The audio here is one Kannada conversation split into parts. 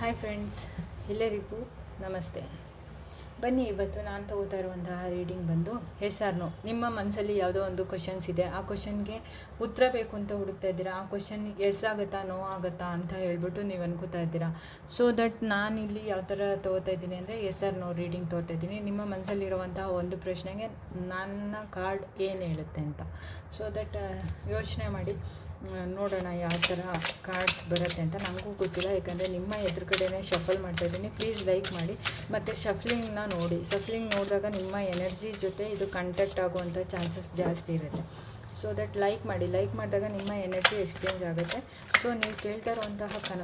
ಹಾಯ್ ಫ್ರೆಂಡ್ಸ್ ಎಲ್ಲರಿಗೂ ನಮಸ್ತೆ. ಬನ್ನಿ, ಇವತ್ತು ನಾನು ತಗೋತಾ ಇರುವಂತಹ ರೀಡಿಂಗ್ ಬಂದು ಹೆಸರ್ನು ನಿಮ್ಮ ಮನಸ್ಸಲ್ಲಿ ಯಾವುದೋ ಒಂದು ಕ್ವಶನ್ಸ್ ಇದೆ. ಆ ಕ್ವಶನ್ಗೆ ಉತ್ತರ ಬೇಕು ಅಂತ ಹುಡುಕ್ತಾ ಇದ್ದೀರಾ? ಆ ಕ್ವಶನ್ ಎಸ್ ಆಗುತ್ತಾ ನೋ ಆಗುತ್ತಾ ಅಂತ ಹೇಳ್ಬಿಟ್ಟು ನೀವು ಅನ್ಕೋತಾ ಇದ್ದೀರಾ? ಸೊ ದಟ್ ನಾನು ಇಲ್ಲಿ ಯಾವ ಥರ ತೊಗೋತಾ ಇದ್ದೀನಿ ಅಂದರೆ ಎಸ್ ಆರ್ ನೋ ರೀಡಿಂಗ್ ತೊಗೋತಾ ಇದ್ದೀನಿ. ನಿಮ್ಮ ಮನಸ್ಸಲ್ಲಿರುವಂತಹ ಒಂದು ಪ್ರಶ್ನೆಗೆ ನನ್ನ ಕಾರ್ಡ್ ಏನು ಹೇಳುತ್ತೆ ಅಂತ. ಸೊ ದಟ್ ಯೋಚನೆ ಮಾಡಿ. ನೋಡೋಣ ಯಾವ ಥರ ಕಾರ್ಡ್ಸ್ ಬರುತ್ತೆ ಅಂತ ನನಗೂ ಗೊತ್ತಿಲ್ಲ, ಯಾಕಂದರೆ ನಿಮ್ಮ ಎದುರುಗಡೆನೇ ಶಫಲ್ ಮಾಡ್ತಾ ಇದ್ದೀನಿ. ಪ್ಲೀಸ್ ಲೈಕ್ ಮಾಡಿ. ಮತ್ತು ಶಫ್ಲಿಂಗ್ನ ನೋಡಿ. ಶಫ್ಲಿಂಗ್ ನೋಡಿದಾಗ ನಿಮ್ಮ ಎನರ್ಜಿ ಜೊತೆ ಇದು ಕಾಂಟ್ಯಾಕ್ಟ್ ಆಗುವಂಥ ಚಾನ್ಸಸ್ ಜಾಸ್ತಿ ಇರುತ್ತೆ. ಸೊ ದಟ್ ಲೈಕ್ ಮಾಡಿ. ಲೈಕ್ ಮಾಡಿದಾಗ ನಿಮ್ಮ ಎನರ್ಜಿ ಎಕ್ಸ್ಚೇಂಜ್ ಆಗುತ್ತೆ. ಸೊ ನೀವು ಕೇಳ್ತಾ ಇರುವಂತಹ ಕನ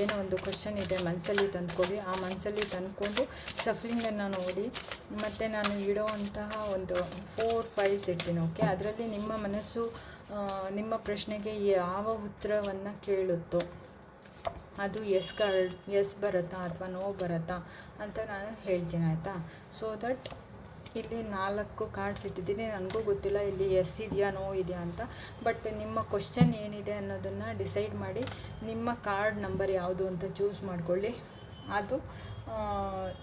ಏನೋ ಒಂದು ಕ್ವಶನ್ ಇದೆ ಮನಸ್ಸಲ್ಲಿ ತಂದ್ಕೊಳ್ಳಿ ಆ ಮನಸ್ಸಲ್ಲಿ ತಂದ್ಕೊಂಡು ಸಫ್ಲಿಂಗನ್ನು ನೋಡಿ. ಮತ್ತು ನಾನು ಇಡೋವಂತಹ ಒಂದು ಫೋರ್ ಫೈಲ್ಸ್ ಇಡ್ತೀನಿ ಓಕೆ ಅದರಲ್ಲಿ ನಿಮ್ಮ ಮನಸ್ಸು ನಿಮ್ಮ ಪ್ರಶ್ನೆಗೆ ಯಾವ ಉತ್ತರವನ್ನು ಕೇಳುತ್ತೋ, ಅದು ಎಸ್ ಕಾರ್ಡ್ ಎಸ್ ಬರುತ್ತಾ ಅಥವಾ ನೋ ಬರುತ್ತಾ ಅಂತ ನಾನು ಹೇಳ್ತೀನಿ, ಆಯಿತಾ? ಸೊ ದಟ್ ಇಲ್ಲಿ ನಾಲ್ಕು ಕಾರ್ಡ್ಸ್ ಇಟ್ಟಿದ್ದೀನಿ. ನನಗೂ ಗೊತ್ತಿಲ್ಲ ಇಲ್ಲಿ ಎಸ್ ಇದೆಯಾ ನೋ ಇದೆಯಾ ಅಂತ. ಬಟ್ ನಿಮ್ಮ ಕ್ವಶನ್ ಏನಿದೆ ಅನ್ನೋದನ್ನು ಡಿಸೈಡ್ ಮಾಡಿ ನಿಮ್ಮ ಕಾರ್ಡ್ ನಂಬರ್ ಯಾವುದು ಅಂತ ಚೂಸ್ ಮಾಡ್ಕೊಳ್ಳಿ. ಅದು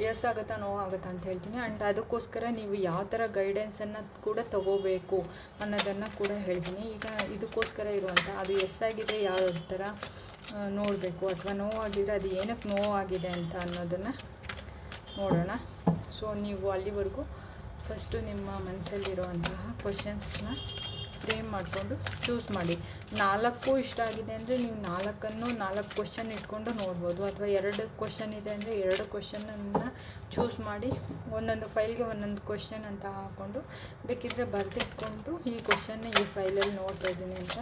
ಎಸ್ ಆಗುತ್ತಾ ನೋ ಆಗುತ್ತಾ ಅಂತ ಹೇಳ್ತೀನಿ. ಆ್ಯಂಡ್ ಅದಕ್ಕೋಸ್ಕರ ನೀವು ಯಾವ ಥರ ಗೈಡೆನ್ಸನ್ನು ಕೂಡ ತಗೋಬೇಕು ಅನ್ನೋದನ್ನು ಕೂಡ ಹೇಳ್ತೀನಿ. ಈಗ ಇದಕ್ಕೋಸ್ಕರ ಇರುವಂಥ ಅದು ಎಸ್ ಆಗಿದೆ ಯಾವ ಥರ ನೋಡಬೇಕು. ಅಥವಾ ನೋವಾಗಿದ್ರೆ ಅದು ಏನಕ್ಕೆ ನೋವಾಗಿದೆ ಅಂತ ಅನ್ನೋದನ್ನು ನೋಡೋಣ. ಸೊ ನೀವು ಅಲ್ಲಿವರೆಗೂ ಫಸ್ಟು ನಿಮ್ಮ ಮನಸ್ಸಲ್ಲಿರುವಂತಹ ಕ್ವಶನ್ಸ್ನ ಫ್ರೇಮ್ ಮಾಡಿಕೊಂಡು ಚೂಸ್ ಮಾಡಿ. ನಾಲ್ಕು ಇಷ್ಟ ಆಗಿದೆ ಅಂದರೆ ನೀವು ನಾಲ್ಕನ್ನು ನಾಲ್ಕು ಕ್ವಶನ್ ಇಟ್ಕೊಂಡು ನೋಡ್ಬೋದು. ಅಥವಾ ಎರಡು ಕ್ವಶನ್ ಇದೆ ಅಂದರೆ ಎರಡು ಕ್ವಶನನ್ನು ಚೂಸ್ ಮಾಡಿ ಒಂದೊಂದು ಫೈಲ್ಗೆ ಒಂದೊಂದು ಕ್ವಶನ್ ಅಂತ ಹಾಕ್ಕೊಂಡು ಬೇಕಿದ್ದರೆ ಬರೆದಿಟ್ಕೊಂಡು ಈ ಕ್ವಶನ್ನ ಈ ಫೈಲಲ್ಲಿ ನೋಡ್ತಾ ಇದ್ದೀನಿ ಅಂತ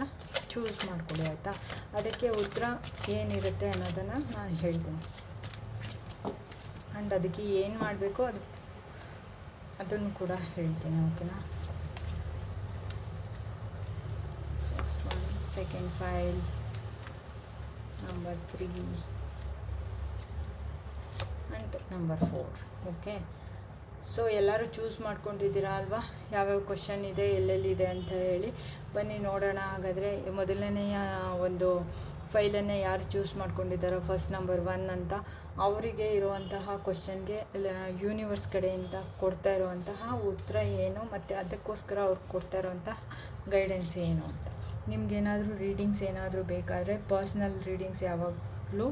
ಚೂಸ್ ಮಾಡ್ಕೊಳ್ಳಿ ಆಯಿತಾ? ಅದಕ್ಕೆ ಉತ್ತರ ಏನಿರುತ್ತೆ ಅನ್ನೋದನ್ನು ನಾನು ಹೇಳ್ತೀನಿ. ಆ್ಯಂಡ್ ಅದಕ್ಕೆ ಏನು ಮಾಡಬೇಕು ಅದು ಅದನ್ನು ಕೂಡ ಹೇಳ್ತೀನಿ ಓಕೆನಾ first second file number three and number four okay so ಎಲ್ಲರೂ ಚೂಸ್ ಮಾಡ್ಕೊಂಡಿದ್ದೀರಾ ಅಲ್ವಾ? ಯಾವ್ಯಾವ ಕ್ವಶನ್ ಇದೆ, ಎಲ್ಲೆಲ್ಲಿದೆ ಅಂತ ಹೇಳಿ ಬನ್ನಿ ನೋಡೋಣ. ಹಾಗಾದರೆ ಮೊದಲನೆಯ ಒಂದು ಫೈಲನ್ನೇ ಯಾರು ಚೂಸ್ ಮಾಡ್ಕೊಂಡಿದ್ದಾರೋ ಫಸ್ಟ್ ನಂಬರ್ ಒನ್ ಅಂತ ಅವರಿಗೆ ಇರುವಂತಹ ಕ್ವಶನ್ಗೆ ಯೂನಿವರ್ಸ್ ಕಡೆಯಿಂದ ಕೊಡ್ತಾ ಇರುವಂತಹ ಉತ್ತರ ಏನು? ಮತ್ತು ಅದಕ್ಕೋಸ್ಕರ ಅವ್ರು ಕೊಡ್ತಾ ಇರುವಂತಹ ಗೈಡೆನ್ಸ್ ಏನು ಅಂತ. ನಿಮ್ಗೇನಾದರೂ ರೀಡಿಂಗ್ಸ್ ಏನಾದರೂ ಬೇಕಾದರೆ ಪರ್ಸ್ನಲ್ ರೀಡಿಂಗ್ಸ್ ಯಾವಾಗಲೂ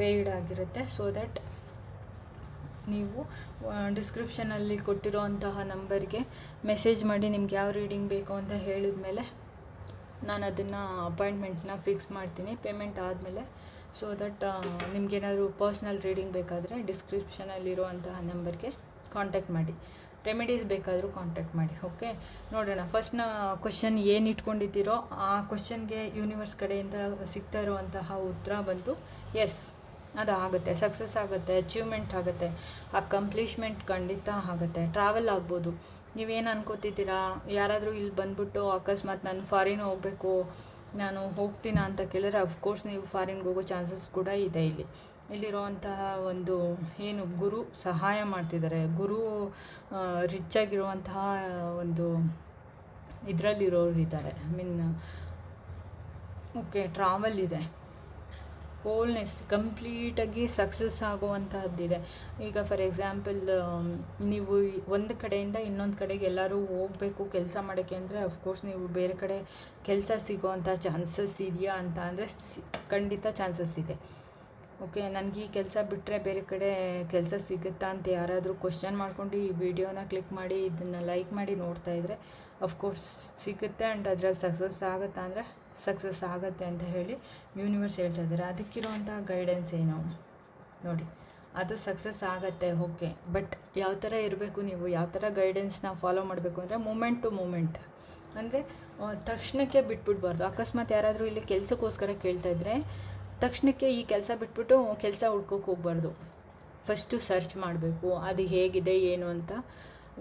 ಪೇಯ್ಡ್ ಆಗಿರುತ್ತೆ. ಸೊ ದಟ್ ನೀವು ಡಿಸ್ಕ್ರಿಪ್ಷನಲ್ಲಿ ಕೊಟ್ಟಿರೋಂತಹ ನಂಬರ್ಗೆ ಮೆಸೇಜ್ ಮಾಡಿ ನಿಮ್ಗೆ ಯಾವ ರೀಡಿಂಗ್ ಬೇಕು ಅಂತ ಹೇಳಿದ ಮೇಲೆ ನಾನು ಅದನ್ನು ಅಪಾಯಿಂಟ್ಮೆಂಟ್ನ ಫಿಕ್ಸ್ ಮಾಡ್ತೀನಿ. ಪೇಮೆಂಟ್ ಆದಮೇಲೆ. ಸೊ ದಟ್ ನಿಮ್ಗೇನಾದರೂ ಪರ್ಸ್ನಲ್ ರೀಡಿಂಗ್ ಬೇಕಾದರೆ ಡಿಸ್ಕ್ರಿಪ್ಷನಲ್ಲಿರುವಂತಹ ನಂಬರ್ಗೆ ಕಾಂಟ್ಯಾಕ್ಟ್ ಮಾಡಿ. ರೆಮಿಡೀಸ್ ಬೇಕಾದರೂ ಕಾಂಟ್ಯಾಕ್ಟ್ ಮಾಡಿ ಓಕೆ ನೋಡೋಣ ಫಸ್ಟ್ನ ಕ್ವಶನ್ ಏನು ಇಟ್ಕೊಂಡಿದ್ದೀರೋ, ಆ ಕ್ವಶನ್ಗೆ ಯೂನಿವರ್ಸ್ ಕಡೆಯಿಂದ ಸಿಗ್ತಾ ಇರುವಂತಹ ಉತ್ತರ ಬಂದು ಎಸ್ ಅದು ಆಗುತ್ತೆ. ಸಕ್ಸಸ್ ಆಗುತ್ತೆ ಅಚೀವ್ಮೆಂಟ್ ಆಗುತ್ತೆ ಆ ಕಂಪ್ಲೀಷ್ಮೆಂಟ್ ಖಂಡಿತ ಆಗುತ್ತೆ. ಟ್ರಾವೆಲ್ ಆಗ್ಬೋದು. ನೀವೇನು ಅನ್ಕೋತಿದ್ದೀರಾ? ಯಾರಾದರೂ ಇಲ್ಲಿ ಬಂದ್ಬಿಟ್ಟು ಅಕಸ್ಮಾತ್ ನಾನು ಫಾರಿನ್ ಹೋಗಬೇಕು, ನಾನು ಹೋಗ್ತೀನ ಅಂತ ಕೇಳಿದ್ರೆ ಅಫ್ಕೋರ್ಸ್ ನೀವು ಫಾರಿನ್ಗೆ ಹೋಗೋ ಚಾನ್ಸಸ್ ಕೂಡ ಇದೆ ಇಲ್ಲಿ. ಇಲ್ಲಿರುವಂತಹ ಒಂದು ಏನು ಗುರು ಸಹಾಯ ಮಾಡ್ತಿದ್ದಾರೆ. ಗುರು ರಿಚ್ ಆಗಿರುವಂತಹ ಒಂದು ಇದರಲ್ಲಿರೋರಿದ್ದಾರೆ. ಐ ಮೀನ್ ಓಕೆ ಟ್ರಾವೆಲ್ ಇದೆ. ಓಲ್ನೆಸ್ ಕಂಪ್ಲೀಟಾಗಿ ಸಕ್ಸಸ್ ಆಗುವಂತಹದ್ದಿದೆ. ಈಗ ಫಾರ್ ಎಕ್ಸಾಂಪಲ್ ನೀವು ಒಂದು ಕಡೆಯಿಂದ ಇನ್ನೊಂದು ಕಡೆಗೆ ಎಲ್ಲರೂ ಹೋಗಬೇಕು ಕೆಲಸ ಮಾಡೋಕ್ಕೆ ಅಂದರೆ ಅಫ್ಕೋರ್ಸ್ ನೀವು ಬೇರೆ ಕಡೆ ಕೆಲಸ ಸಿಗೋವಂಥ ಚಾನ್ಸಸ್ ಇದೆಯಾ ಅಂತ ಅಂದರೆ ಖಂಡಿತ ಚಾನ್ಸಸ್ ಇದೆ. ಓಕೆ, ನನಗೆ ಈ ಕೆಲಸ ಬಿಟ್ಟರೆ ಬೇರೆ ಕಡೆ ಕೆಲಸ ಸಿಗುತ್ತಾ ಅಂತ ಯಾರಾದರೂ ಕ್ವಶನ್ ಮಾಡ್ಕೊಂಡು ಈ ವಿಡಿಯೋನ ಕ್ಲಿಕ್ ಮಾಡಿ, ಇದನ್ನು ಲೈಕ್ ಮಾಡಿ ನೋಡ್ತಾ ಇದ್ದರೆ ಅಫ್ಕೋರ್ಸ್ ಸಿಗುತ್ತೆ ಆ್ಯಂಡ್ ಅದರಲ್ಲಿ ಸಕ್ಸಸ್ ಆಗುತ್ತಾ ಅಂದರೆ ಸಕ್ಸಸ್ ಆಗುತ್ತೆ ಅಂತ ಹೇಳಿ ಯೂನಿವರ್ಸ್ ಹೇಳ್ತಾ ಇದ್ದಾರೆ. ಅದಕ್ಕಿರುವಂಥ ಗೈಡೆನ್ಸ್ ಏನು? ನೋಡಿ, ಅದು ಸಕ್ಸಸ್ ಆಗುತ್ತೆ ಓಕೆ ಬಟ್ ಯಾವ ಥರ ಇರಬೇಕು ನೀವು? ಯಾವ ಥರ ಗೈಡೆನ್ಸ್ನ ಫಾಲೋ ಮಾಡಬೇಕು ಅಂದರೆ ಮೂಮೆಂಟ್ ಟು ಮೂಮೆಂಟ್ ಅಂದರೆ ತಕ್ಷಣಕ್ಕೆ ಬಿಟ್ಬಿಡ್ಬಾರ್ದು. ಅಕಸ್ಮಾತ್ ಯಾರಾದರೂ ಇಲ್ಲಿ ಕೆಲಸಕ್ಕೋಸ್ಕರ ಕೇಳ್ತಾ ಇದ್ದರೆ ತಕ್ಷಣಕ್ಕೆ ಈ ಕೆಲಸ ಬಿಟ್ಬಿಟ್ಟು ಕೆಲಸ ಹುಡ್ಕೋಕೆ ಹೋಗ್ಬಾರ್ದು. ಫಸ್ಟು ಸರ್ಚ್ ಮಾಡಬೇಕು, ಅದು ಹೇಗಿದೆ, ಏನು ಅಂತ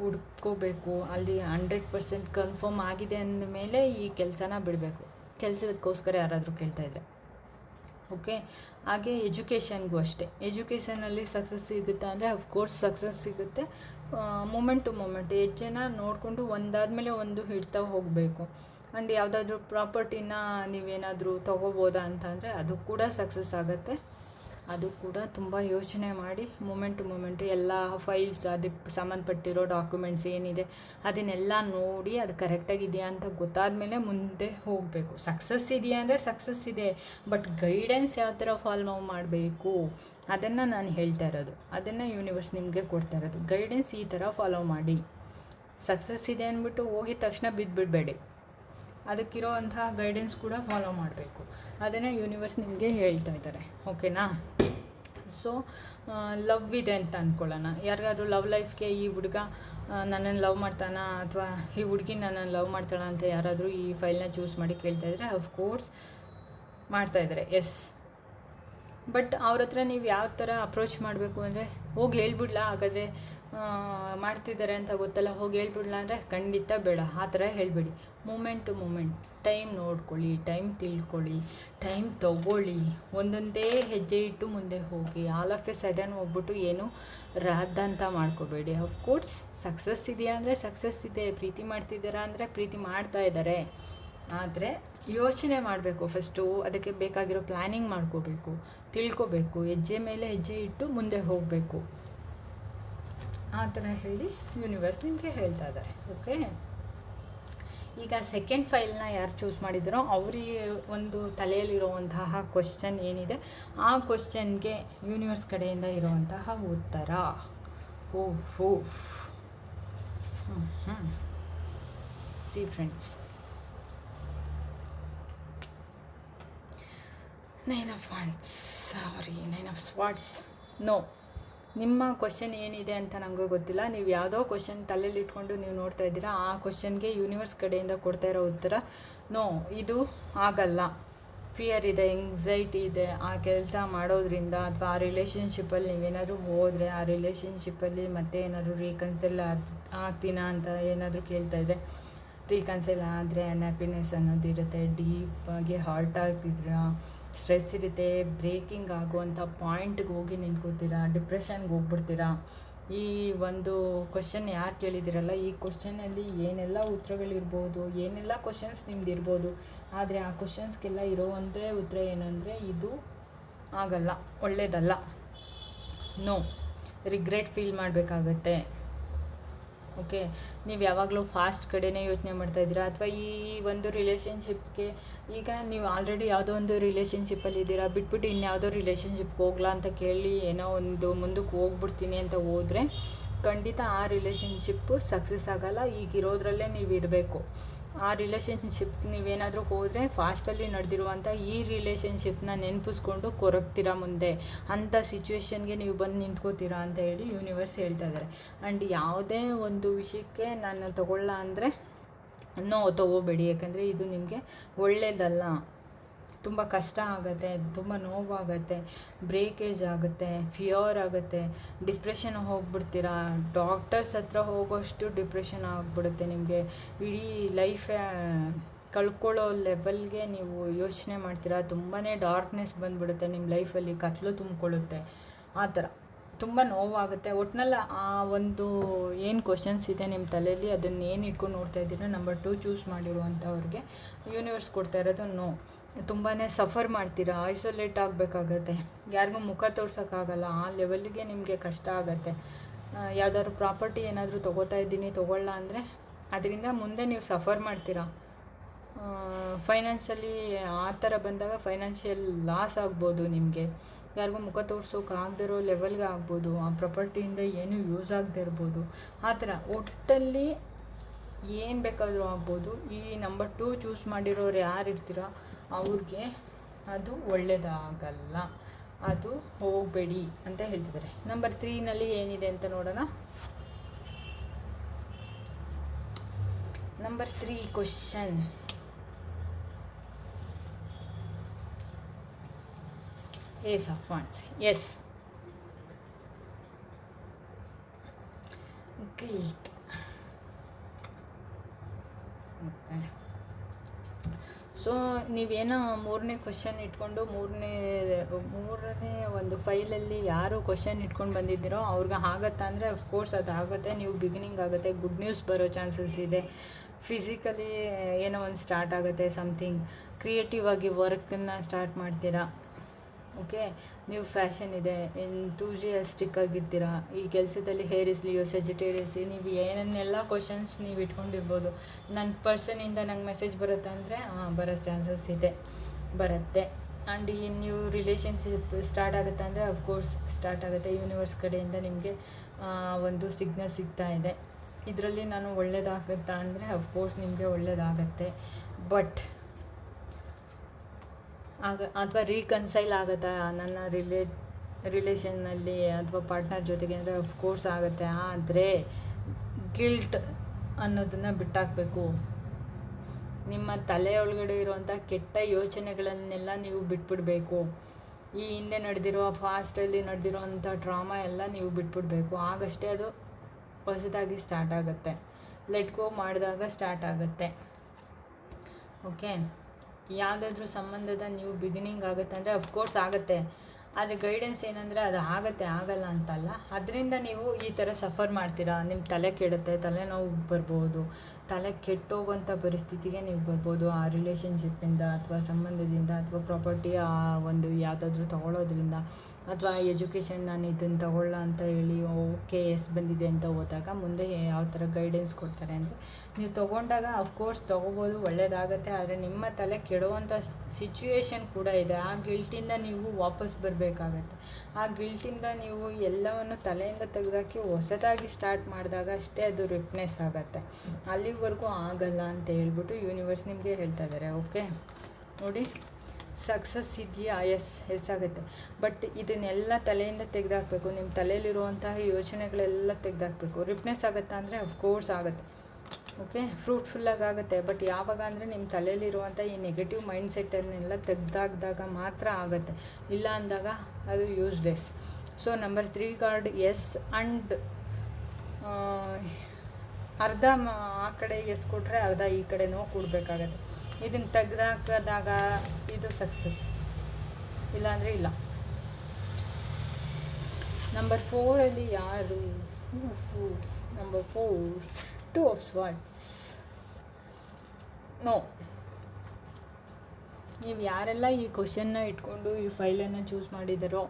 ಹುಡ್ಕೋಬೇಕು. ಅಲ್ಲಿ ಹಂಡ್ರೆಡ್ ಪರ್ಸೆಂಟ್ ಕನ್ಫರ್ಮ್ ಆಗಿದೆ ಅಂದಮೇಲೆ ಈ ಕೆಲಸನ ಬಿಡಬೇಕು. ಕೆಲಸಕ್ಕೋಸ್ಕರ ಯಾರಾದರೂ ಕೇಳ್ತಾ ಇದ್ದರೆ ಓಕೆ? ಹಾಗೆ ಎಜುಕೇಷನ್ಗೂ ಅಷ್ಟೇ. ಎಜುಕೇಷನಲ್ಲಿ ಸಕ್ಸಸ್ ಸಿಗುತ್ತಾ ಅಂದರೆ ಅಫ್ಕೋರ್ಸ್ ಸಕ್ಸಸ್ ಸಿಗುತ್ತೆ. ಮೂಮೆಂಟ್ ಟು ಮೂಮೆಂಟ್ ಹೆಜ್ಜೆನ ನೋಡಿಕೊಂಡು ಒಂದಾದಮೇಲೆ ಒಂದು ಹಿಡ್ತಾ ಹೋಗಬೇಕು. ಆ್ಯಂಡ್ ಯಾವುದಾದ್ರೂ ಪ್ರಾಪರ್ಟಿನ ನೀವೇನಾದರೂ ತೊಗೋಬೋದಾ ಅಂತಂದರೆ ಅದು ಕೂಡ ಸಕ್ಸಸ್ ಆಗುತ್ತೆ. ಅದು ಕೂಡ ತುಂಬ ಯೋಚನೆ ಮಾಡಿ ಮೂಮೆಂಟ್ ಟು ಮೂಮೆಂಟು ಎಲ್ಲ ಫೈಲ್ಸ್ ಅದಕ್ಕೆ ಸಂಬಂಧಪಟ್ಟಿರೋ ಡಾಕ್ಯುಮೆಂಟ್ಸ್ ಏನಿದೆ ಅದನ್ನೆಲ್ಲ ನೋಡಿ ಅದು ಕರೆಕ್ಟಾಗಿದೆಯಾ ಅಂತ ಗೊತ್ತಾದ ಮೇಲೆ ಮುಂದೆ ಹೋಗಬೇಕು. ಸಕ್ಸಸ್ ಇದೆಯಾ ಅಂದರೆ ಸಕ್ಸಸ್ ಇದೆ ಬಟ್ ಗೈಡೆನ್ಸ್ ಯಾವ ಥರ ಫಾಲೋ ಮಾಡಬೇಕು? ಅದನ್ನು ನಾನು ಹೇಳ್ತಾ ಇರೋದು. ಅದನ್ನು ಯೂನಿವರ್ಸ್ ನಿಮಗೆ ಕೊಡ್ತಾ ಇರೋದು. ಗೈಡೆನ್ಸ್ ಈ ಥರ ಫಾಲೋ ಮಾಡಿ. ಸಕ್ಸಸ್ ಇದೆ ಅಂದ್ಬಿಟ್ಟು ಹೋಗಿದ ತಕ್ಷಣ ಬಿದ್ದುಬಿಡಬೇಡಿ ಅದಕ್ಕಿರೋವಂತಹ ಗೈಡೆನ್ಸ್ ಕೂಡ ಫಾಲೋ ಮಾಡಬೇಕು. ಅದನ್ನೇ ಯೂನಿವರ್ಸ್ ನಿಮಗೆ ಹೇಳ್ತಾ ಇದ್ದಾರೆ. ಓಕೆನಾ ಸೊ ಲವ್ ಇದೆ ಅಂತ ಅಂದ್ಕೊಳ್ಳೋಣ ಯಾರಿಗಾದ್ರೂ ಲವ್ ಲೈಫ್ಗೆ ಈ ಹುಡುಗ ನನ್ನನ್ನು ಲವ್ ಮಾಡ್ತಾನ ಅಥವಾ ಈ ಹುಡುಗಿ ನನ್ನನ್ನು ಲವ್ ಮಾಡ್ತಾಳ ಅಂತ ಯಾರಾದರೂ ಈ ಫೈಲ್ನ ಚೂಸ್ ಮಾಡಿ ಕೇಳ್ತಾ ಇದ್ರೆ ಅಫ್ಕೋರ್ಸ್ ಮಾಡ್ತಾಯಿದ್ದಾರೆ ಎಸ್ ಬಟ್ ಅವ್ರ ಹತ್ರ ನೀವು ಯಾವ ಥರ ಅಪ್ರೋಚ್ ಮಾಡಬೇಕು ಅಂದರೆ, ಹೋಗಿ ಹೇಳ್ಬಿಡ್ಲಾ? ಹಾಗಾದರೆ ಮಾಡ್ತಿದ್ದಾರೆ ಅಂತ ಗೊತ್ತಲ್ಲ, ಹೋಗಿ ಹೇಳ್ಬಿಡ್ಲಾ ಅಂದರೆ ಖಂಡಿತ ಬೇಡ, ಆ ಥರ ಹೇಳಬೇಡಿ. ಮೂಮೆಂಟ್ ಟು ಮೂಮೆಂಟ್ ಟೈಮ್ ನೋಡ್ಕೊಳ್ಳಿ ಟೈಮ್ ತಿಳ್ಕೊಳ್ಳಿ ಟೈಮ್ ತಗೊಳ್ಳಿ. ಒಂದೊಂದೇ ಹೆಜ್ಜೆ ಇಟ್ಟು ಮುಂದೆ ಹೋಗಿ. ಆಲ್ ಆಫ್ ಎ ಸಡನ್ ಹೋಗ್ಬಿಟ್ಟು ಏನು ರಾದಂತ ಮಾಡ್ಕೋಬೇಡಿ. ಅಫ್ಕೋರ್ಸ್ ಸಕ್ಸಸ್ ಇದೆಯಾ ಅಂದರೆ ಸಕ್ಸಸ್ ಇದೆ. ಪ್ರೀತಿ ಮಾಡ್ತಿದ್ದೀರಾ ಅಂದರೆ ಪ್ರೀತಿ ಮಾಡ್ತಾ ಇದ್ದಾರೆ. ಆದರೆ ಯೋಚನೆ ಮಾಡಬೇಕು ಫಸ್ಟು ಅದಕ್ಕೆ ಬೇಕಾಗಿರೋ ಪ್ಲ್ಯಾನಿಂಗ್ ಮಾಡ್ಕೋಬೇಕು, ತಿಳ್ಕೋಬೇಕು. ಹೆಜ್ಜೆ ಮೇಲೆ ಹೆಜ್ಜೆ ಇಟ್ಟು ಮುಂದೆ ಹೋಗಬೇಕು. ಆ ಥರ ಹೇಳಿ ಯೂನಿವರ್ಸ್ ನಿಮಗೆ ಹೇಳ್ತಾ ಇದ್ದಾರೆ ಓಕೆ ಈಗ ಸೆಕೆಂಡ್ ಫೈಲ್ನ ಯಾರು ಚೂಸ್ ಮಾಡಿದರೋ ಅವರಿಗೆ ಒಂದು ತಲೆಯಲ್ಲಿರುವಂತಹ ಕ್ವಶನ್ ಏನಿದೆ, ಆ ಕ್ವಶನ್ಗೆ ಯೂನಿವರ್ಸ್ ಕಡೆಯಿಂದ ಇರುವಂತಹ ಉತ್ತರ. ಓ ಹೋ see friends nine of wands sorry nine of swords no ನಿಮ್ಮ ಕ್ವಶನ್ ಏನಿದೆ ಅಂತ ನನಗೂ ಗೊತ್ತಿಲ್ಲ. ನೀವು ಯಾವುದೋ ಕ್ವಶನ್ ತಲೆಯಲ್ಲಿ ಇಟ್ಕೊಂಡು ನೀವು ನೋಡ್ತಾ ಇದ್ದೀರಾ, ಆ ಕ್ವಶನ್ಗೆ ಯೂನಿವರ್ಸ್ ಕಡೆಯಿಂದ ಕೊಡ್ತಾ ಇರೋ ಉತ್ತರ ನೋ ಇದು ಆಗಲ್ಲ. ಫಿಯರ್ ಇದೆ ಎಂಗ್ಸೈಟಿ ಇದೆ. ಆ ಕೆಲಸ ಮಾಡೋದ್ರಿಂದ ಅಥವಾ ಆ ರಿಲೇಷನ್ಶಿಪ್ಪಲ್ಲಿ ನೀವೇನಾದರೂ ಹೋದರೆ, ಆ ರಿಲೇಷನ್ಶಿಪ್ಪಲ್ಲಿ ಮತ್ತೆ ಏನಾದರೂ ರೀಕನ್ಸಲ್ ಆಗ್ತೀನಾ ಅಂತ ಏನಾದರೂ ಕೇಳ್ತಾ ಇದ್ದರೆ ರೀಕನ್ಸಲ್ ಆದರೆ ಅನ್ಹ್ಯಾಪಿನೆಸ್ ಅನ್ನೋದು ಇರುತ್ತೆ. ಡೀಪಾಗಿ ಹಾರ್ಟ್ ಆಗ್ತಿದ್ರ? ಸ್ಟ್ರೆಸ್ ಇರುತ್ತೆ ಬ್ರೇಕಿಂಗ್ ಆಗುವಂಥ ಪಾಯಿಂಟ್ಗೆ ಹೋಗಿ ನಿಂತ್ಕೋತೀರಾ ಡಿಪ್ರೆಷನ್ಗೆ ಹೋಗ್ಬಿಡ್ತೀರಾ? ಈ ಒಂದು ಕ್ವಶನ್ ಯಾರು ಕೇಳಿದಿರಲ್ಲ ಈ ಕ್ವಶನಲ್ಲಿ ಏನೆಲ್ಲ ಉತ್ತರಗಳಿರ್ಬೋದು, ಏನೆಲ್ಲ ಕ್ವಶನ್ಸ್ ನಿಮ್ದು ಇರ್ಬೋದು ಆದರೆ ಆ ಕ್ವಶನ್ಸ್ಗೆಲ್ಲ ಇರೋ ಒಂದೇ ಉತ್ತರ ಏನಂದರೆ ಇದು ಆಗಲ್ಲ ಒಳ್ಳೆಯದಲ್ಲ ನೋ ರಿಗ್ರೆಟ್ ಫೀಲ್ ಮಾಡಬೇಕಾಗತ್ತೆ. ಓಕೆ, ನೀವು ಯಾವಾಗಲೂ ಫಾಸ್ಟ್ ಕಡೆನೇ ಯೋಚನೆ ಮಾಡ್ತಾ ಇದ್ದೀರಾ? ಅಥವಾ ಈ ಒಂದು ರಿಲೇಷನ್ಶಿಪ್ಗೆ ಈಗ ನೀವು ಆಲ್ರೆಡಿ ಯಾವುದೋ ಒಂದು ರಿಲೇಷನ್ಶಿಪ್ಪಲ್ಲಿ ಇದ್ದೀರಾ? ಬಿಟ್ಬಿಟ್ಟು ಇನ್ಯಾವುದೋ ರಿಲೇಷನ್ಶಿಪ್ಗೆ ಹೋಗ್ಲಾ ಅಂತ ಕೇಳಿ ಏನೋ ಒಂದು ಮುಂದಕ್ಕೆ ಹೋಗ್ಬಿಡ್ತೀನಿ ಅಂತ ಹೋದರೆ ಖಂಡಿತ ಆ ರಿಲೇಷನ್ಶಿಪ್ಪು ಸಕ್ಸಸ್ ಆಗೋಲ್ಲ. ಈಗಿರೋದ್ರಲ್ಲೇ ನೀವು ಇರಬೇಕು. ಆ ರಿಲೇಷನ್ಶಿಪ್ ನೀವೇನಾದರೂ ಹೋದರೆ ಫಾಸ್ಟಲ್ಲಿ ನಡೆದಿರುವಂಥ ಈ ರಿಲೇಷನ್ಶಿಪ್ನ ನೆನಪಿಸ್ಕೊಂಡು ಕೊರಗ್ತೀರಾ ಮುಂದೆ? ಅಂಥ ಸಿಚುವೇಷನ್ಗೆ ನೀವು ಬಂದು ನಿಂತ್ಕೋತೀರಾ ಅಂತ ಹೇಳಿ ಯೂನಿವರ್ಸ್ ಹೇಳ್ತಾ ಇದ್ದಾರೆ ಆ್ಯಂಡ್ ಯಾವುದೇ ಒಂದು ವಿಷಯಕ್ಕೆ ನಾನು ತಗೊಳ್ಳ ಅಂದರೆ ನೋ ತಗೋಬೇಡಿ. ಯಾಕಂದರೆ ಇದು ನಿಮಗೆ ಒಳ್ಳೆಯದಲ್ಲ ತುಂಬ ಕಷ್ಟ ಆಗುತ್ತೆ, ತುಂಬ ನೋವಾಗುತ್ತೆ ಬ್ರೇಕೇಜ್ ಆಗುತ್ತೆ ಫಿಯರ್ ಆಗುತ್ತೆ. ಡಿಪ್ರೆಷನ್ ಹೋಗ್ಬಿಡ್ತೀರಾ? ಡಾಕ್ಟರ್ಸ್ ಹತ್ರ ಹೋಗೋಷ್ಟು ಡಿಪ್ರೆಷನ್ ಆಗಿಬಿಡುತ್ತೆ ನಿಮಗೆ. ಇಡೀ ಲೈಫೇ ಕಳ್ಕೊಳ್ಳೋ ಲೆವೆಲ್ಗೆ ನೀವು ಯೋಚನೆ ಮಾಡ್ತೀರಾ? ತುಂಬಾ ಡಾರ್ಕ್ನೆಸ್ ಬಂದುಬಿಡುತ್ತೆ ನಿಮ್ಮ ಲೈಫಲ್ಲಿ ಕತ್ಲು ತುಂಬಿಕೊಳ್ಳುತ್ತೆ. ಆ ಥರ. ತುಂಬ ನೋವಾಗುತ್ತೆ. ಒಟ್ನಲ್ಲಿ ಆ ಒಂದು ಏನು ಕ್ವಶನ್ಸ್ ಇದೆ ನಿಮ್ಮ ತಲೆಯಲ್ಲಿ ಅದನ್ನು ಏನು ಇಟ್ಕೊಂಡು ನೋಡ್ತಾ ಇದ್ದೀರೋ? ನಂಬರ್ ಟು ಚೂಸ್ ಮಾಡಿರುವಂಥವ್ರಿಗೆ ಯೂನಿವರ್ಸ್ ಕೊಡ್ತಾ ಇರೋದು ನೋ ತುಂಬಾ ಸಫರ್ ಮಾಡ್ತೀರಾ? ಐಸೋಲೇಟ್ ಆಗಬೇಕಾಗತ್ತೆ. ಯಾರಿಗೂ ಮುಖ ತೋರ್ಸೋಕ್ಕಾಗಲ್ಲ. ಆ ಲೆವೆಲ್ಗೆ ನಿಮಗೆ ಕಷ್ಟ ಆಗುತ್ತೆ. ಯಾವ್ದಾದ್ರು ಪ್ರಾಪರ್ಟಿ ಏನಾದರೂ ತೊಗೋತಾ ಇದ್ದೀನಿ, ತೊಗೊಳ್ಳ ಅಂದರೆ ಅದರಿಂದ ಮುಂದೆ ನೀವು ಸಫರ್ ಮಾಡ್ತೀರಾ? ಫೈನಾನ್ಷಿಯಲಿ ಆ ಥರ ಬಂದಾಗ ಫೈನಾನ್ಷಿಯಲ್ ಲಾಸ್ ಆಗ್ಬೋದು ನಿಮಗೆ. ಯಾರಿಗೂ ಮುಖ ತೋರ್ಸೋಕೆ ಆಗದಿರೋ ಲೆವೆಲ್ಗೆ ಆಗ್ಬೋದು. ಆ ಪ್ರಾಪರ್ಟಿಯಿಂದ ಏನೂ ಯೂಸ್ ಆಗದೆ ಇರ್ಬೋದು. ಆ ಥರ ಒಟ್ಟಲ್ಲಿ ಏನು ಬೇಕಾದರೂ ಆಗ್ಬೋದು. ಈ ನಂಬರ್ ಟೂ ಚೂಸ್ ಮಾಡಿರೋರು ಯಾರು ಇರ್ತೀರೋ ಅವ್ರಿಗೆ ಅದು ಒಳ್ಳೆಯದಾಗಲ್ಲ ಅದು ಹೋಗಬೇಡಿ ಅಂತ ಹೇಳ್ತಿದ್ದಾರೆ. ನಂಬರ್ ತ್ರೀನಲ್ಲಿ ಏನಿದೆ ಅಂತ ನೋಡೋಣ. Number three question ace of Wands. Yes guilt Okay. So ನೀವೇನೋ ಮೂರನೇ ಕ್ವಶನ್ ಇಟ್ಕೊಂಡು ಮೂರನೇ ಮೂರನೇ ಒಂದು ಫೈಲಲ್ಲಿ ಯಾರು ಕ್ವಶನ್ ಇಟ್ಕೊಂಡು ಬಂದಿದ್ದೀರೋ ಅವ್ರಿಗೆ ಆಗತ್ತಾ ಅಂದರೆ ಅಫ್ಕೋರ್ಸ್ ಅದು ಆಗುತ್ತೆ. ನೀವು ಬಿಗಿನಿಂಗ್ ಆಗುತ್ತೆ. ಗುಡ್ ನ್ಯೂಸ್ ಬರೋ ಚಾನ್ಸಸ್ ಇದೆ. ಫಿಸಿಕಲಿ ಏನೋ ಒಂದು ಸ್ಟಾರ್ಟ್ ಆಗುತ್ತೆ ಸಮಥಿಂಗ್ ಕ್ರಿಯೇಟಿವ್ ಆಗಿ ವರ್ಕನ್ನು ಸ್ಟಾರ್ಟ್ ಮಾಡ್ತೀರಾ? ಓಕೆ, ನೀವು ಫ್ಯಾಷನ್ ಇದೆ ಎಂತೂಜಿಯಾಸ್ಟಿಕ್ ಆಗಿರ್ತೀರಾ ಈ ಕೆಲಸದಲ್ಲಿ ಹೇರ್ ಲಿಯೋ ಸೆಜಿಟೇರಿಯಸ್ ನೀವು ಏನನ್ನೆಲ್ಲ ಕ್ವಶನ್ಸ್ ನೀವು ಇಟ್ಕೊಂಡಿರ್ಬೋದು, ನನ್ನ ಪರ್ಸನಿಂದ ನಂಗೆ ಮೆಸೇಜ್ ಬರುತ್ತೆ ಅಂದರೆ ಹಾಂ ಬರೋ ಚಾನ್ಸಸ್ ಇದೆ, ಬರುತ್ತೆ. ಆ್ಯಂಡ್ ಈ ನೀವು ರಿಲೇಷನ್ಶಿಪ್ ಸ್ಟಾರ್ಟ್ ಆಗುತ್ತೆ ಅಂದರೆ ಅಫ್ಕೋರ್ಸ್ ಸ್ಟಾರ್ಟ್ ಆಗುತ್ತೆ ಯೂನಿವರ್ಸ್ ಕಡೆಯಿಂದ ನಿಮಗೆ ಒಂದು ಸಿಗ್ನಲ್ ಸಿಗ್ತಾ ಇದೆ. ಇದರಲ್ಲಿ ನಾನು ಒಳ್ಳೇದಾಗುತ್ತಾ ಅಂದರೆ ಅಫ್ಕೋರ್ಸ್ ನಿಮಗೆ ಒಳ್ಳೇದಾಗತ್ತೆ. ಬಟ್ ಆಗ ಅಥವಾ ರೀಕನ್ಸೈಲ್ ಆಗುತ್ತಾ ನನ್ನ ರಿಲೇ ರಿಲೇಷನ್ನಲ್ಲಿ ಅಥವಾ ಪಾರ್ಟ್ನರ್ ಜೊತೆಗೆ ಅಂದರೆ ಅಫ್ಕೋರ್ಸ್ ಆಗುತ್ತೆ ಆದರೆ ಗಿಲ್ಟ್ ಅನ್ನೋದನ್ನು ಬಿಟ್ಟಾಕಬೇಕು. ನಿಮ್ಮ ತಲೆ ಒಳಗಡೆ ಇರುವಂಥ ಕೆಟ್ಟ ಯೋಚನೆಗಳನ್ನೆಲ್ಲ ನೀವು ಬಿಟ್ಬಿಡಬೇಕು. ಈ ಹಿಂದೆ ನಡೆದಿರುವ ಫಾಸ್ಟಲ್ಲಿ ನಡೆದಿರುವಂಥ ಡ್ರಾಮಾ ಎಲ್ಲ ನೀವು ಬಿಟ್ಬಿಡಬೇಕು. ಆಗಷ್ಟೇ ಅದು ಹೊಸದಾಗಿ ಸ್ಟಾರ್ಟ್ ಆಗುತ್ತೆ. ಲೆಟ್ ಗೋ ಮಾಡಿದಾಗ ಸ್ಟಾರ್ಟ್ ಆಗುತ್ತೆ. ಓಕೆ ಯಾವುದಾದ್ರೂ ಸಂಬಂಧದ ನೀವು ಬಿಗಿನಿಂಗ್ ಆಗುತ್ತೆ ಅಂದರೆ ಅಫ್ಕೋರ್ಸ್ ಆಗುತ್ತೆ. ಆದರೆ ಗೈಡೆನ್ಸ್ ಏನಂದರೆ ಅದು ಆಗುತ್ತೆ, ಆಗಲ್ಲ ಅಂತಲ್ಲ. ಅದರಿಂದ ನೀವು ಈ ಥರ ಸಫರ್ ಮಾಡ್ತೀರಾ? ನಿಮ್ಮ ತಲೆ ಕೆಡುತ್ತೆ, ತಲೆನೋವು ಬರ್ಬೋದು, ತಲೆ ಕೆಟ್ಟೋಗುವಂಥ ಪರಿಸ್ಥಿತಿಗೆ ನೀವು ಬರ್ಬೋದು. ಆ ರಿಲೇಷನ್ಶಿಪ್ಪಿಂದ ಅಥವಾ ಸಂಬಂಧದಿಂದ ಅಥವಾ ಪ್ರಾಪರ್ಟಿ ಆ ಒಂದು ಯಾವುದಾದ್ರೂ ತಗೊಳ್ಳೋದ್ರಿಂದ ಅಥವಾ ಎಜುಕೇಷನ್ ನಾನು ಇದನ್ನು ತಗೊಳ್ಳ ಅಂತ ಹೇಳಿ ಓಕೆ ಎಸ್ ಬಂದಿದೆ ಅಂತ ಹೋದಾಗ ಮುಂದೆ ಯಾವ ಥರ ಗೈಡೆನ್ಸ್ ಕೊಡ್ತಾರೆ ಅಂದರೆ ನೀವು ತೊಗೊಂಡಾಗ ಅಫ್ಕೋರ್ಸ್ ತೊಗೋಬೋದು ಒಳ್ಳೆಯದಾಗತ್ತೆ ಆದರೆ ನಿಮ್ಮ ತಲೆ ಕೆಡುವಂಥ ಸಿಚುವೇಶನ್ ಕೂಡ ಇದೆ. ಆ ಗಿಲ್ಟಿಂದ ನೀವು ವಾಪಸ್ ಬರಬೇಕಾಗತ್ತೆ. ಆ ಗಿಲ್ಟಿಂದ ನೀವು ಎಲ್ಲವನ್ನು ತಲೆಯಿಂದ ತೆಗೆದಾಕಿ ಹೊಸದಾಗಿ ಸ್ಟಾರ್ಟ್ ಮಾಡಿದಾಗ ಅಷ್ಟೇ ಅದು ರಿಪ್ನೆಸ್ ಆಗುತ್ತೆ. ಅಲ್ಲಿವರೆಗೂ ಆಗಲ್ಲ ಅಂತ ಹೇಳ್ಬಿಟ್ಟು ಯೂನಿವರ್ಸ್ ನಿಮಗೆ ಹೇಳ್ತಾ ಇದ್ದಾರೆ ಓಕೆ ನೋಡಿ. ಸಕ್ಸಸ್ ಇದೆಯಾ? ಎಸ್ ಎಸ್ ಆಗುತ್ತೆ. ಬಟ್ ಇದನ್ನೆಲ್ಲ ತಲೆಯಿಂದ ತೆಗೆದಾಕಬೇಕು. ನಿಮ್ಮ ತಲೆಯಲ್ಲಿರುವಂತಹ ಯೋಚನೆಗಳೆಲ್ಲ ತೆಗೆದಾಕಬೇಕು. ರಿಪ್ನೆಸ್ ಆಗುತ್ತಾ ಅಂದರೆ ಅಫ್ಕೋರ್ಸ್ ಆಗುತ್ತೆ. ಓಕೆ ಫ್ರೂಟ್ಫುಲ್ಲಾಗಿ ಆಗುತ್ತೆ. ಬಟ್ ಯಾವಾಗ ಅಂದರೆ ನಿಮ್ಮ ತಲೆಯಲ್ಲಿರುವಂಥ ಈ ನೆಗೆಟಿವ್ ಮೈಂಡ್ ಸೆಟ್ಟನ್ನೆಲ್ಲ ತೆಗೆದಾಕ್ದಾಗ ಮಾತ್ರ ಆಗುತ್ತೆ. ಇಲ್ಲ ಅಂದಾಗ ಅದು useless so number three card yes and ಅರ್ಧ ಆ ಕಡೆ ಎಸ್ ಕೊಟ್ಟರೆ ಅರ್ಧ ಈ ಕಡೆ ನೋವು ಕೊಡಬೇಕಾಗತ್ತೆ. ಇದನ್ನು ತೆಗೆದಾಕದಾಗ ಇದು ಸಕ್ಸಸ್ ಇಲ್ಲಾಂದರೆ ಇಲ್ಲ. ನಂಬರ್ ಫೋರಲ್ಲಿ ಯಾರು? Number four two of swords no ನೀವು ಯಾರೆಲ್ಲ ಈ ಕ್ವಶನ್ನ ಇಟ್ಕೊಂಡು ಈ ಫೈಲನ್ನು ಚೂಸ್ ಮಾಡಿದಾರೋ,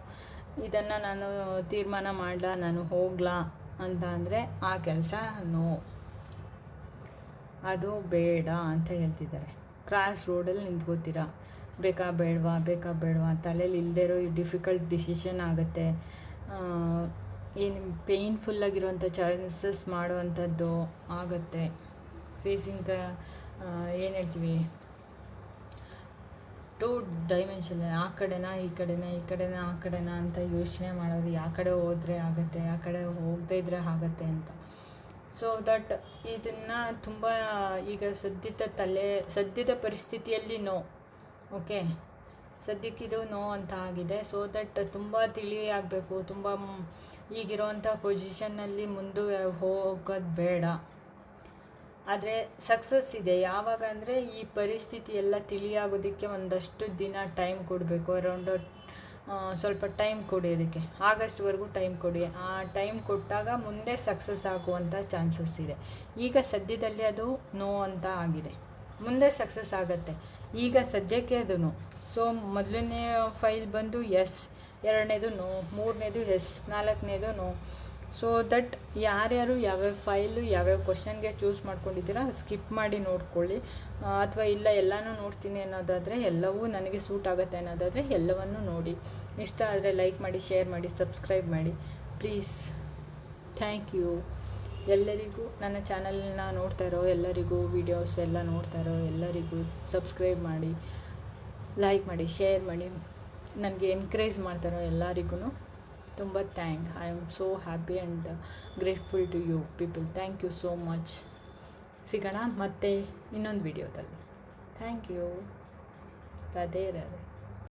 ಇದನ್ನು ನಾನು ತೀರ್ಮಾನ ಮಾಡಲ, ನಾನು ಹೋಗ್ಲಾ ಅಂತ ಅಂದರೆ ಆ ಕೆಲಸ ನೋ ಅದು ಬೇಡ ಅಂತ ಹೇಳ್ತಿದ್ದಾರೆ. ಕ್ರಾಸ್ ರೋಡಲ್ಲಿ ನಿಂತ್ಕೋತೀರಾ? ಬೇಕಾ ಬೇಡವಾ ಬೇಕಾ ಬೇಡವಾ? ತಲೆಯಲ್ಲಿ ಇಲ್ಲದೆ ಇರೋ ಡಿಫಿಕಲ್ಟ್ ಡಿಸಿಷನ್ ಆಗುತ್ತೆ. ಏನು ಪೇಯ್ನ್ಫುಲ್ಲಾಗಿರುವಂಥ ಚಾನ್ಸಸ್ ಮಾಡುವಂಥದ್ದು ಆಗುತ್ತೆ. ಫೇಸಿಂಗ್ ಏನು ಹೇಳ್ತೀವಿ? ಟೂ ಡೈಮೆನ್ಷನ್ ಆ ಕಡೆನಾ, ಈ ಕಡೆನಾ ಈ ಕಡೆನಾ, ಆ ಕಡೆನಾ ಅಂತ ಯೋಚನೆ ಮಾಡೋದು ಯಾವ ಕಡೆ ಹೋದರೆ ಆಗುತ್ತೆ ಆ ಕಡೆ ಹೋಗದೇ ಇದ್ದರೆ ಆಗುತ್ತೆ ಅಂತ. ಸೊ ದಟ್ ಇದನ್ನು ತುಂಬ ಈಗ ಸದ್ಯದ ತಲೆ, ಸದ್ಯದ ಪರಿಸ್ಥಿತಿಯಲ್ಲಿ ನೋ ಓಕೆ ಸದ್ಯಕ್ಕಿದು ನೋ ಅಂತ ಆಗಿದೆ. ಸೊ ದಟ್ ತುಂಬ ತಿಳಿ ಆಗಬೇಕು. ತುಂಬ ಈಗಿರೋಂಥ ಪೊಸಿಷನ್ನಲ್ಲಿ ಮುಂದೆ ಹೋಗೋದು ಬೇಡ. ಆದರೆ ಸಕ್ಸಸ್ ಇದೆ. ಯಾವಾಗ ಅಂದರೆ ಈ ಪರಿಸ್ಥಿತಿ ಎಲ್ಲ ತಿಳಿಯಾಗೋದಕ್ಕೆ ಒಂದಷ್ಟು ದಿನ ಟೈಮ್ ಕೊಡಬೇಕು. ಅರೌಂಡ್ ಸ್ವಲ್ಪ ಟೈಮ್ ಕೊಡಿ ಅದಕ್ಕೆ. ಆಗಸ್ಟ್ವರೆಗೂ ಟೈಮ್ ಕೊಡಿ. ಆ ಟೈಮ್ ಕೊಟ್ಟಾಗ ಮುಂದೆ ಸಕ್ಸಸ್ ಆಗುವಂಥ ಚಾನ್ಸಸ್ ಇದೆ. ಈಗ ಸದ್ಯದಲ್ಲಿ ಅದು ನೋ ಅಂತ ಆಗಿದೆ. ಮುಂದೆ ಸಕ್ಸಸ್ ಆಗುತ್ತೆ. ಈಗ ಸದ್ಯಕ್ಕೆ ಅದು ನೋ ಸೊ ಮೊದಲನೇ ಫೈಲ್ ಬಂದು ಎಸ್ ಎರಡನೇದು ನೋ ಮೂರನೇದು ಎಸ್ ನಾಲ್ಕನೇದು ನೋ ಸೊ ದಟ್ ಯಾರ್ಯಾರು ಯಾವ್ಯಾವ ಫೈಲು ಯಾವ್ಯಾವ ಕ್ವಶನ್ಗೆ ಚೂಸ್ ಮಾಡ್ಕೊಂಡಿದ್ದೀರಾ ಸ್ಕಿಪ್ ಮಾಡಿ ನೋಡ್ಕೊಳ್ಳಿ. ಅಥವಾ ಇಲ್ಲ, ಎಲ್ಲನೂ ನೋಡ್ತೀನಿ ಅನ್ನೋದಾದರೆ ಎಲ್ಲವೂ ನನಗೆ ಸೂಟ್ ಆಗುತ್ತೆ ಅನ್ನೋದಾದರೆ ಎಲ್ಲವನ್ನೂ ನೋಡಿ. ಇಷ್ಟ ಆದರೆ ಲೈಕ್ ಮಾಡಿ ಶೇರ್ ಮಾಡಿ ಸಬ್ಸ್ಕ್ರೈಬ್ ಮಾಡಿ. ಪ್ಲೀಸ್ ಥ್ಯಾಂಕ್ ಯು ಎಲ್ಲರಿಗೂ, ನನ್ನ ಚಾನಲ್ನ ನೋಡ್ತಾ ಇರೋ ಎಲ್ಲರಿಗೂ ವೀಡಿಯೋಸ್ ಎಲ್ಲ ನೋಡ್ತಾ ಇರೋ ಎಲ್ಲರಿಗೂ ಸಬ್ಸ್ಕ್ರೈಬ್ ಮಾಡಿ ಲೈಕ್ ಮಾಡಿ ಶೇರ್ ಮಾಡಿ. ನನಗೆ ಎನ್ಕರೇಜ್ ಮಾಡ್ತಾರೋ ಎಲ್ಲರಿಗೂ ತುಂಬ thank I am so happy and grateful to you people thank you so much ಸಿಗೋಣ ಮತ್ತೆ ಇನ್ನೊಂದು ವಿಡಿಯೋದಲ್ಲಿ. Thank you Radhe Radhe